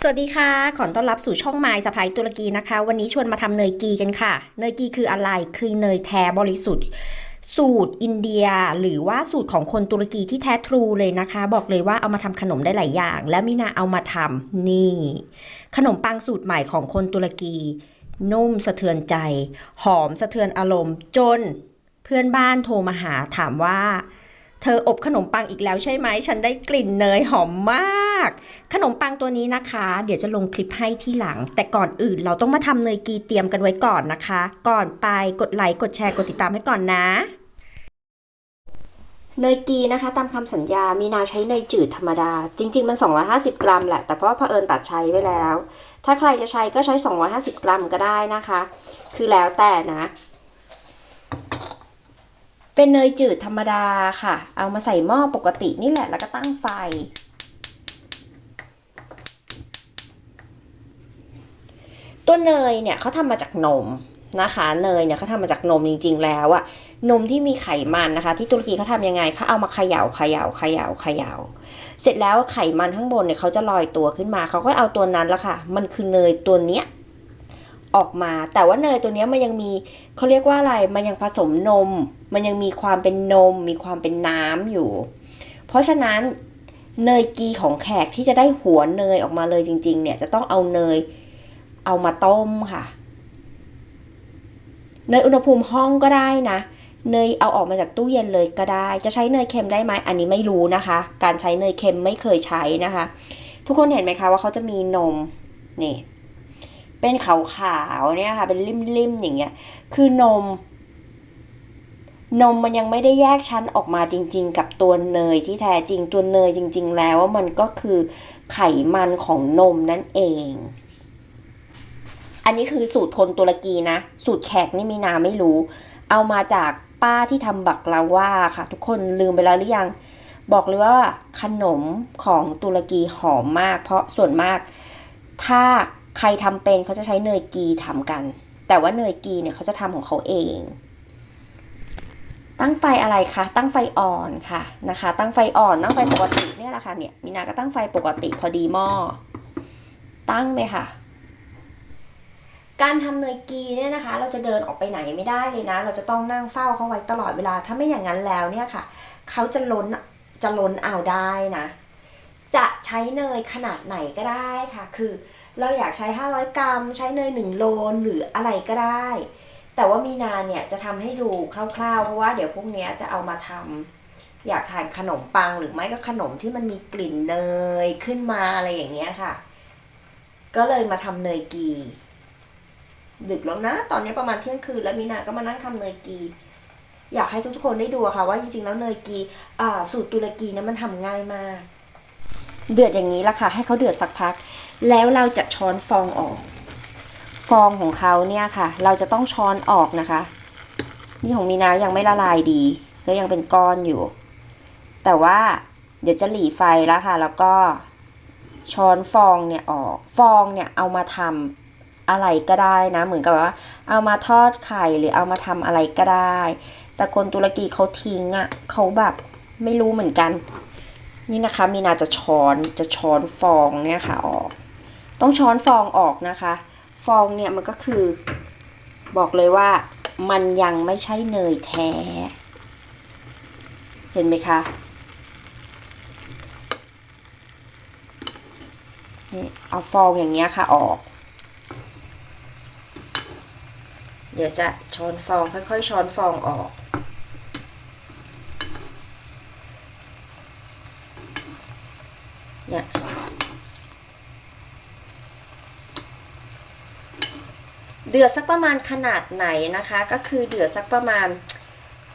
สวัสดีค่ะ ขอต้อนรับสู่ช่องไมล์สะพายตุรกีนะคะ วันนี้ชวนมาทำเนยกีกันค่ะ เนยกีคืออะไร คือเนยแท้บริสุทธิ์ สูตรอินเดีย หรือว่าสูตรของคนตุรกีที่แท้ทรูเลยนะคะ บอกเลยว่าเอามาทำขนมได้หลายอย่าง แล้วมินาเอามาทำนี่ ขนมปังสูตรใหม่ของคนตุรกี นุ่มสะเทือนใจ หอมสะเทือนอารมณ์ จน เพื่อนบ้านโทรมาหาถามว่า ธออบขนมปังอีกแล้วใช่ไหม ฉันได้กลิ่นเนยหอมมาก ขนมปังตัวนี้นะคะ เดี๋ยวจะลงคลิปให้ที่หลัง แต่ก่อนอื่นเราต้องมาทำเนยกีเตรียมกันไว้ก่อนนะคะ ก่อนไปกดไลค์กดแชร์กดติดตามให้ก่อนนะ เนยกีนะคะตามคำสัญญา มีนาใช้เนยจืดธรรมดา จริง ๆ มัน 250 กรัมแหละ แต่เพราะเผอิญตัดใช้ไว้แล้ว ถ้าใครจะใช้ก็ใช้ 250 กรัมก็ได้นะคะ คือแล้วแต่นะ เป็นเนยจืดธรรมดาค่ะ เอามาใส่หม้อปกตินี่แหละ แล้วก็ตั้งไฟ ตัวเนยเนี่ยเขาทำมาจากนมนะคะ เนยเนี่ยเขาทำมาจากนมจริง ๆ แล้วอะนมที่มีไขมันนะคะ ที่ตุรกีเขาทำยังไงเขาเอามาเขย่าเขย่าเขย่าเขย่าเสร็จแล้วไขมันข้างบนเนี่ยเขาจะลอยตัวขึ้นมาเขาก็เอาตัวนั้นละค่ะ มันคือเนยตัวเนี้ย ออกมา แต่ว่าเนยตัวนี้มันยังมีเขาเรียกว่าอะไรมันยังผสมนม มันยังมีความเป็นนม มีความเป็นน้ำอยู่ เพราะฉะนั้นเนยกีของแขกที่จะได้หัวเนยออกมาเลยจริง ๆ เนี่ยจะต้องเอาเนยเอามาต้มค่ะ เนยอุณหภูมิห้องก็ได้นะเนยเอาออกมาจากตู้เย็นเลยก็ได้ จะใช้เนยเค็มได้ไหมอันนี้ไม่รู้นะคะ การใช้เนยเค็มไม่เคยใช้นะคะ ทุกคนเห็นไหมคะว่าเขาจะมีนมนี่ เป็นขาวๆเนี่ยค่ะ เป็นริมๆอย่างเงี้ย คือนม นมมันยังไม่ได้แยกชั้นออกมาจริง ๆ กับตัวเนยที่แท้จริงตัวเนยจริง ๆ แล้วว่ามันก็คือไขมันของนมนั่นเอง อันนี้คือสูตรคนตุรกีนะ สูตรแขกนี่มีนาไม่รู้ เอามาจากป้าที่ทำบักลาว่าค่ะ ทุกคนลืมไปแล้วหรือยังบอกเลยว่าขนมของตุรกีหอมมาก เพราะส่วนมากถ้า ใครทำเป็นเขาจะใช้เนยกีทำกัน แต่ว่าเนยกีเนี่ยเขาจะทำของเขาเอง ตั้งไฟอะไรคะ ตั้งไฟอ่อนค่ะนะคะ ตั้งไฟอ่อน ตั้งไฟปกติเนี่ยแหละค่ะเนี่ยมีนาก็ตั้งไฟปกติพอดีหม้อ ตั้งเลยค่ะการทำเนยกีเนี่ยนะคะ เราจะเดินออกไปไหนไม่ได้เลยนะ เราจะต้องนั่งเฝ้าเขาไว้ตลอดเวลา ถ้าไม่อย่างนั้นแล้วเนี่ยค่ะ เขาจะล้นจะล้นเอาได้นะ จะใช้เนยขนาดไหนก็ได้ค่ะ คือ เราอยากใช้ 500 กรัม ใช้เนย1โลหรืออะไรก็ได้ แต่ว่ามีนาเนี่ยจะทำให้ดูคร่าวๆ เพราะว่าเดี๋ยวพรุ่งนี้จะเอามาทำอยากทานขนมปังหรือไม่ก็ขนมที่มันมีกลิ่นเนยขึ้นมาอะไรอย่างเงี้ยค่ะ ก็เลยมาทำเนยกีดึกแล้วนะ ตอนนี้ประมาณเที่ยงคืนแล้วมีนาก็มานั่งทำเนยกี อยากให้ทุกๆคนได้ดูค่ะว่าจริงๆแล้วเนยกีสูตรตุรกีนะมันทำง่ายมาก เดือดอย่างนี้ละค่ะ ให้เขาเดือดสักพัก แล้วเราจะช้อนฟองออก ฟองของเขาเนี่ยค่ะ เราจะต้องช้อนออกนะคะ นี่ของมีนายังไม่ละลายดี ก็ยังเป็นก้อนอยู่ แต่ว่าเดี๋ยวจะหลีไฟแล้วค่ะ แล้วก็ช้อนฟองเนี่ยออก ฟองเนี่ยเอามาทำอะไรก็ได้นะ เหมือนกับว่า เอามาทอดไข่หรือเอามาทำอะไรก็ได้ แต่คนตุรกีเขาทิ้งอะ่ะเขาแบบไม่รู้เหมือนกัน นี่นะคะมีนาจะช้อนจะช้อนฟองเนี่ยค่ะออก ต้องช้อนฟองออกนะคะ ฟองเนี่ยมันก็คือ บอกเลยว่ามันยังไม่ใช่เนยแท้ เห็นไหมคะนี่เอาฟองอย่างเงี้ยค่ะออก เดี๋ยวจะช้อนฟองค่อยๆช้อนฟองออก เนี่ย เดือดสักประมาณขนาดไหนนะคะ ก็คือเดือดสักประมาณ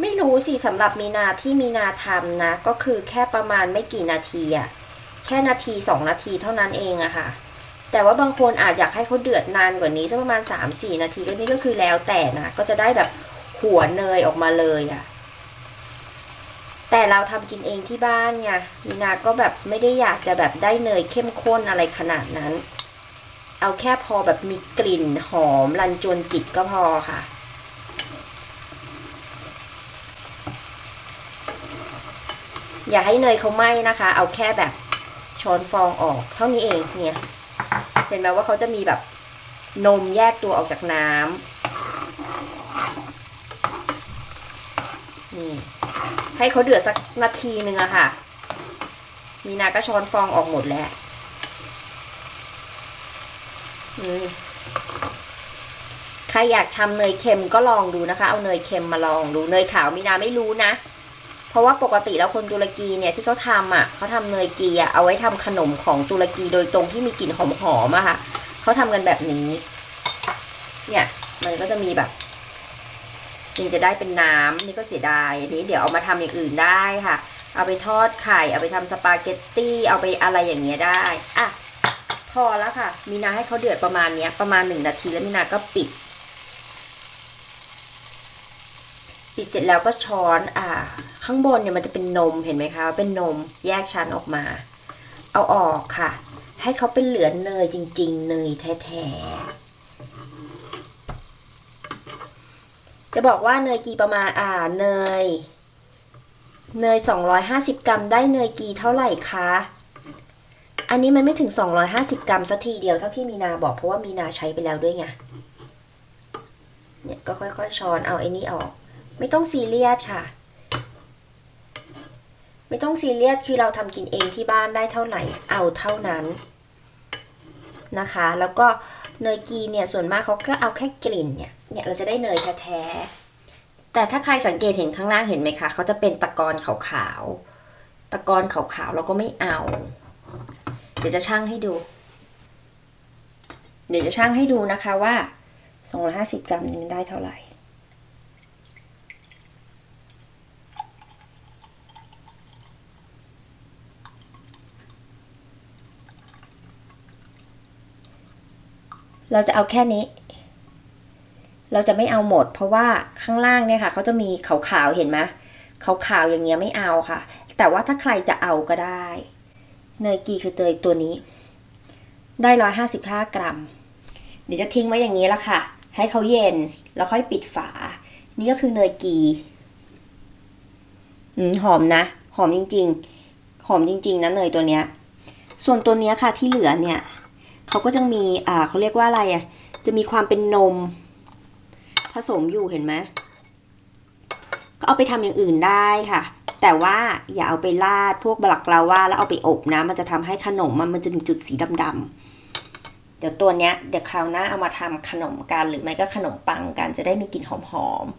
ไม่รู้สิสำหรับมีนาที่มีนาทำนะ ก็คือแค่ประมาณไม่กี่นาทีอะแค่นาทีสองนาทีเท่านั้นเองอะค่ะ แต่ว่าบางคนอาจอยากให้เขาเดือดนานกว่านี้สักประมาณ 3-4 นาทีก็นี่ก็คือแล้วแต่นะก็จะได้แบบหัวเนยออกมาเลยอะแต่เราทำกินเองที่บ้านไงมีนาก็แบบไม่ได้อยากจะแบบได้เนยเข้มข้นอะไรขนาดนั้น เอาแค่พอแบบมีกลิ่นหอมรันจวนจิตก็พอค่ะ อย่าให้เนยเขาไหม้นะคะ เอาแค่แบบช้อนฟองออกเท่านี้เองเนี่ย เห็นไหมว่าเขาจะมีแบบนมแยกตัวออกจากน้ำนี่ให้เขาเดือดสักนาทีหนึ่งอะค่ะ มีนาก็ช้อนฟองออกหมดแล้ว ใครอยากทำเนยเค็มก็ลองดูนะคะ เอาเนยเค็มมาลองดูเนยขาวมีนาไม่รู้นะ เพราะว่าปกติแล้วคนตุรกีเนี่ยที่เขาทำอะเขาทำเนยกีอะเอาไว้ทำขนมของตุรกีโดยตรงที่มีกลิ่นหอมๆอะค่ะเขาทำกันแบบนี้ เนี่ย มันก็จะมีแบบจริงจะได้เป็นน้ำนี่ก็เสียดายอันนี้เดี๋ยวเอามาทำอย่างอื่นได้ค่ะ เอาไปทอดไข่ เอาไปทำสปาเกตตี้ เอาไปอะไรอย่างเงี้ยได้ อะ อแล้วค่ะ มีนาให้เขาเดือดประมาณเนี้ย ประมาณหนึ่งนาทีแล้วมีนาก็ปิด ปิดเสร็จแล้วก็ช้อนอ่า ข้างบนเนี่ยมันจะเป็นนมเห็นไหมคะเป็นนมแยกชั้นออกมา เอาออกค่ะ ให้เขาเป็นเหลือเนยจริง ๆ เนยแท้ๆจะบอกว่าเนยกีประมาณอ่าเนย เนย 250 กรัมได้เนยกีเท่าไหร่คะ อันนี้มันไม่ถึง 250 กรัมสักทีเดียวเท่าที่มีนาบอกเพราะว่ามีนาใช้ไปแล้วด้วยไง เนี่ยก็ค่อยๆช้อนเอาไอ้นี่ออก ไม่ต้องซีเรียสค่ะ ไม่ต้องซีเรียสคือเราทำกินเองที่บ้านได้เท่าไหร่เอาเท่านั้นนะคะ แล้วก็เนยกีเนี่ยส่วนมากเขาก็เอาแค่กลิ่นเนี่ยเนี่ยเราจะได้เนยแท้ๆแต่ถ้าใครสังเกตเห็นข้างล่างเห็นไหมคะเขาจะเป็นตะกอนขาวๆตะกอนขาวๆเราก็ไม่เอา เดี๋ยวจะชั่งให้ดู เดี๋ยวจะชั่งให้ดูนะคะว่า 250 กรัมนี้มันได้เท่าไหร่เราจะเอาแค่นี้ เราจะไม่เอาหมด เพราะว่าข้างล่างเนี่ยค่ะเขาจะมีขาวๆเห็นไหมขาวๆอย่างเงี้ยไม่เอาค่ะ แต่ว่าถ้าใครจะเอาก็ได้ เนยกีคือเตยตัวนี้ ได้ร้อยห้าสิบห้ากรัม เดี๋ยวจะทิ้งไว้อย่างนี้ละค่ะ ให้เขาเย็นแล้วค่อยปิดฝา นี่ก็คือเนยกีอืมหอมนะ หอมจริง ๆ หอมจริง ๆนะเนยตัวเนี้ย ส่วนตัวเนี้ยค่ะที่เหลือเนี่ยเขาก็จะมีอ่าเขาเรียกว่าอะไรอะจะมีความเป็นนม ผสมอยู่เห็นไหมก็เอาไปทำอย่างอื่นได้ค่ะ แต่ว่าอย่าเอาไปราดพวกบลักลาว่าแล้วเอาไปอบนะ มันจะทำให้ขนมมันมันจะมีจุดสีดำๆเดี๋ยวตัวเนี้ยเดี๋ยวคราวหน้าเอามาทำขนมกันหรือไม่ก็ขนมปังกันจะได้มีกลิ่นหอมๆ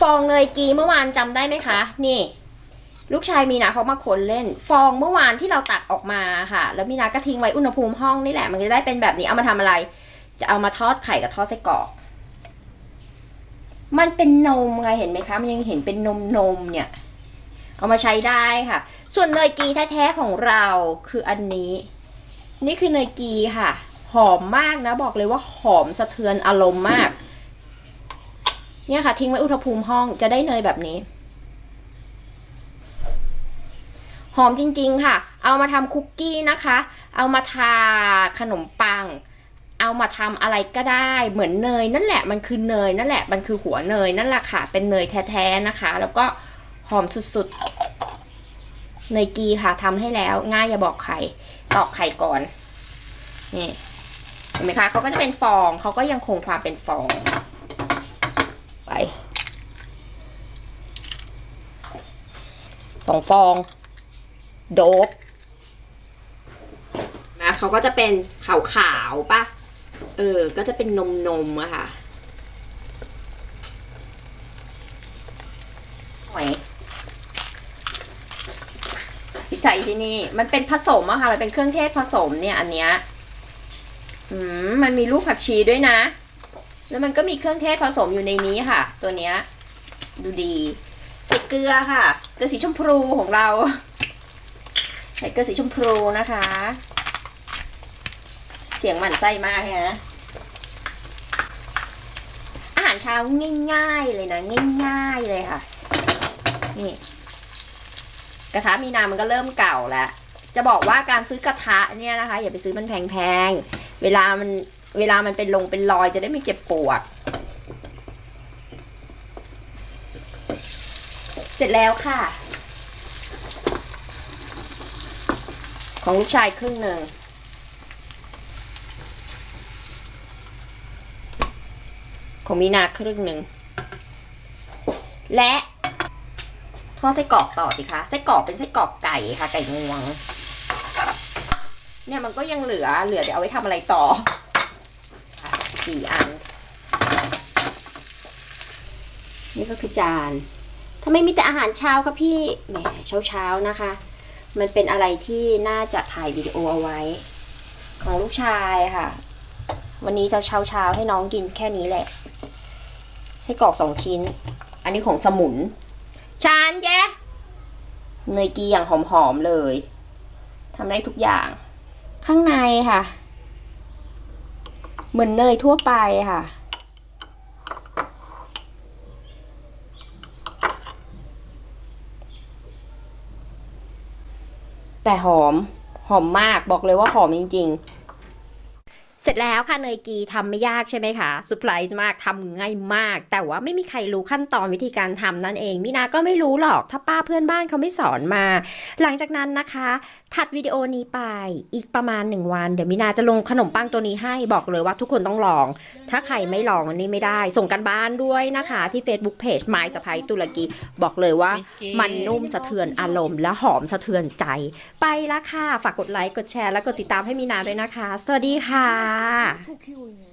ฟองเนยกีเมื่อวานจำได้ไหมคะ นี่ ลูกชายมีนาเขามาคนเล่น ฟองเมื่อวานที่เราตักออกมาค่ะ แล้วมีนาก็ทิ้งไว้อุณหภูมิห้องนี่แหละ มันจะได้เป็นแบบนี้เอามาทำอะไร จะเอามาทอดไข่กับทอดไส้กรอก มันเป็นนมไงเห็นไหมคะ มันยังเห็นเป็นนมนมเนี่ย เอามาใช้ได้ค่ะ ส่วนเนยกีแท้ๆของเราคืออันนี้ นี่คือเนยกีค่ะ หอมมากนะบอกเลยว่าหอมสะเทือนอารมณ์มาก เนี่ยค่ะ ทิ้งไว้อุณหภูมิห้องจะได้เนยแบบนี้ หอมจริงๆค่ะ เอามาทำคุกกี้นะคะ เอามาทาขนมปัง เอามาทำอะไรก็ได้เหมือนเนยนั่นแหละมันคือเนยนั่นแหละมันคือหัวเนยนั่นแหละค่ะ เป็นเนยแท้ๆนะคะ แล้วก็หอมสุดๆเนยกีค่ะทำให้แล้วง่ายอย่าบอกใครตอกไข่ก่อนนี่เห็นไหมคะเขาก็จะเป็นฟองเขาก็ยังคงความเป็นฟองไปสองฟอง โดบนะเขาก็จะเป็นขาวๆป่ะ เออ ก็จะเป็นนมนมอะค่ะหอยพริกไทยที่นี่ มันเป็นผสมอะค่ะ มันเป็นเครื่องเทศผสมเนี่ย อันเนี้ย อืม มันมีลูกผักชีด้วยนะ แล้วมันก็มีเครื่องเทศผสมอยู่ในนี้ค่ะ ตัวเนี้ย ดูดีใส่เกลือค่ะ เกลือสีชมพูของเรา ใส่เกลือสีชมพูนะคะ เสียงหมั่นไส้มากฮะอาหารเช้าง่ายๆเลยนะ ง่ายๆเลยค่ะ นี่กระทะมีนามันก็เริ่มเก่าแล้ว จะบอกว่าการซื้อกระทะเนี่ยนะคะ อย่าไปซื้อมันแพงๆ เวลามันเวลามันเป็นลงเป็นรอยจะได้ไม่เจ็บปวด เสร็จแล้วค่ะ ของลูกชายครึ่งหนึ่ง ของมีนาครึ่งหนึ่ง และทอดไส้กรอกต่อสิคะไส้กรอกเป็นไส้กรอกไก่ค่ะ ไก่งวง เนี่ยมันก็ยังเหลือเหลือเดี๋ยวเอาไว้ทำอะไรต่อสี่อัน นี่ก็คือจานทำไมมีแต่อาหารเช้าคะพี่แหมเช้าเช้านะคะ มันเป็นอะไรที่น่าจะถ่ายวิดีโอเอาไว้ ของลูกชายค่ะ วันนี้จะเช้าเช้าให้น้องกินแค่นี้แหละ ส้กรอกสองชิ้น อันนี้ของสมุน ชานแกเนยกีอย่างหอมๆเลยทำได้ทุกอย่าง ข้างในค่ะ เหมือนเนยทั่วไปค่ะแต่หอม หอมมาก บอกเลยว่าหอมจริง ๆ ร็จแล้วค่ะเนยกีทำไม่ยากใช่ไหมคะเซอร์ไพรส์มากทำง่ายมาก แต่ว่าไม่มีใครรู้ขั้นตอนวิธีการทำนั่นเองมินาก็ไม่รู้หรอกถ้าป้าเพื่อนบ้านเขาไม่สอนมา หลังจากนั้นนะคะ ถัดวิดีโอนี้ไปอีกประมาณ 1 วัน เดี๋ยวมินาจะลงขนมปังตัวนี้ให้บอกเลยว่าทุกคนต้องลอง ถ้าใครไม่ลองอันนี้ไม่ได้ ส่งกันบ้านด้วยนะคะ ที่ Facebook Page ไม้สะพายตุรกีบอกเลยว่ามันนุ่มสะเทือนอารมณ์ และหอมสะเทือนใจ ไปละค่ะฝากกดไลค์กดแชร์และกดติดตามให้มีนาด้วยนะคะ สวัสดีค่ะ 아. 좋게 보이네.